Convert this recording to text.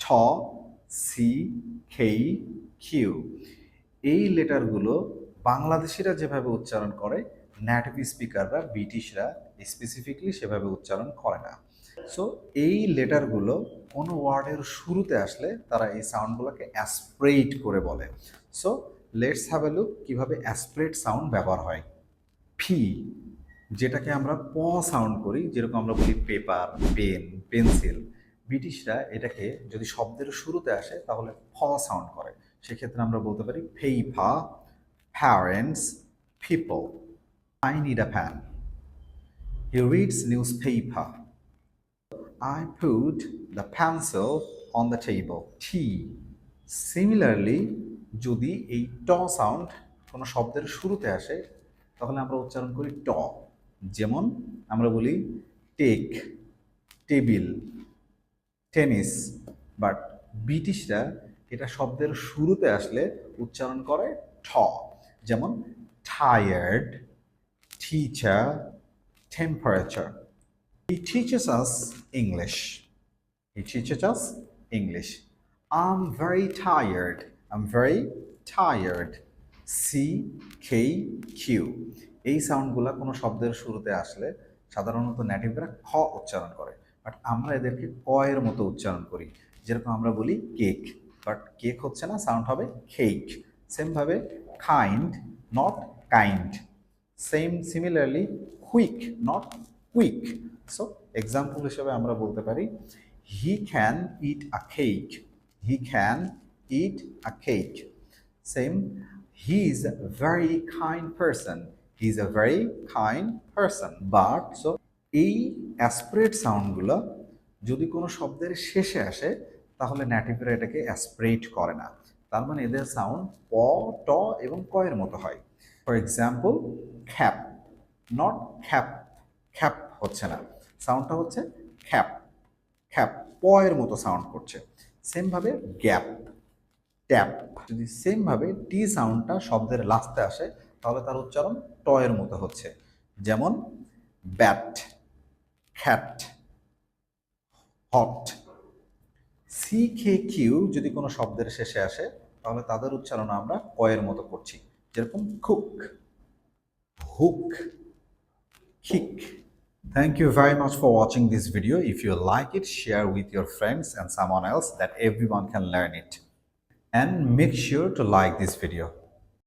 ঠ, C খেই Q এই লেটারগুলো বাংলাদেশিরা যেভাবে উচ্চারণ করে নেটিভ স্পিকাররা ব্রিটিশরা স্পেসিফিকলি সেভাবে উচ্চারণ করে না। সো এই লেটারগুলো কোনো ওয়ার্ডের শুরুতে আসলে তারা এই সাউন্ডগুলোকে অ্যাসপ্রেট করে বলে। So let's have a look কীভাবে অ্যাসপ্রেট সাউন্ড ব্যবহার হয়। ফি যেটাকে আমরা প সাউন্ড করি, যেরকম আমরা বলি পেপার পেন পেন্সিল ব্রিটিশরা এটাকে যদি শব্দের শুরুতে আসে, তাহলে ফ সাউন্ড করে। সেক্ষেত্রে আমরা বলতে পারি ফেইফা parents people I need a fan he reads news paper I put the pencil on the table. T. Similarly যদি এই ট সাউন্ড কোনো শব্দের শুরুতে আসে, তাহলে আমরা উচ্চারণ করি ট যেমন আমরা বলি টেক টেবিল টেনিস বাট ব্রিটিশরা এটা শব্দের শুরুতে আসলে উচ্চারণ করে ঠ যেমন tired teacher temperature He teaches us English. He teaches us English. I'm very tired. I'm very tired C K Q এই সাউন্ডগুলো কোনো শব্দের শুরুতে আসলে সাধারণত নেটিভরা খ উচ্চারণ করে বাট আমরা এদেরকে ক এর মতো উচ্চারণ করি। যেরকম আমরা বলি কেক বাট কেক হচ্ছে না সাউন্ড হবে কেক সেমভাবে kind not kind same similarly quick not quick so example হিসেবে আমরা বলতে পারি he can eat a cake he can eat a cake same he is a very kind person he is a very kind person but so এই aspirate সাউন্ডগুলো যদি কোনো শব্দের শেষে আসে, তাহলে ন্যাটিভরা এটাকে অ্যাসপ্রেট করে না। তার মানে এদের সাউন্ড প, ট এবং ক এর মতো হয়। For example cap. Not cap. Cap হচ্ছে না। সাউন্ডটা হচ্ছে খ্যাপ। খ্যাপ, প এর মতো সাউন্ড করছে। সেমভাবে গ্যাপ। ট্যাপ। যদি সেমভাবে টি সাউন্ডটা শব্দের লাস্টে আসে, তাহলে তার উচ্চারণ ট এর মতো হচ্ছে। যেমন, bat. Cat hot C K Q যদি কোনো শব্দের শেষে আসে তাহলে তাদের উচ্চারণ আমরা ক এর মতো করছি যেরকম cook hook kick. Thank you very much for watching this video. If you like it, share with your friends and someone else that everyone can learn it. And make sure to like this video.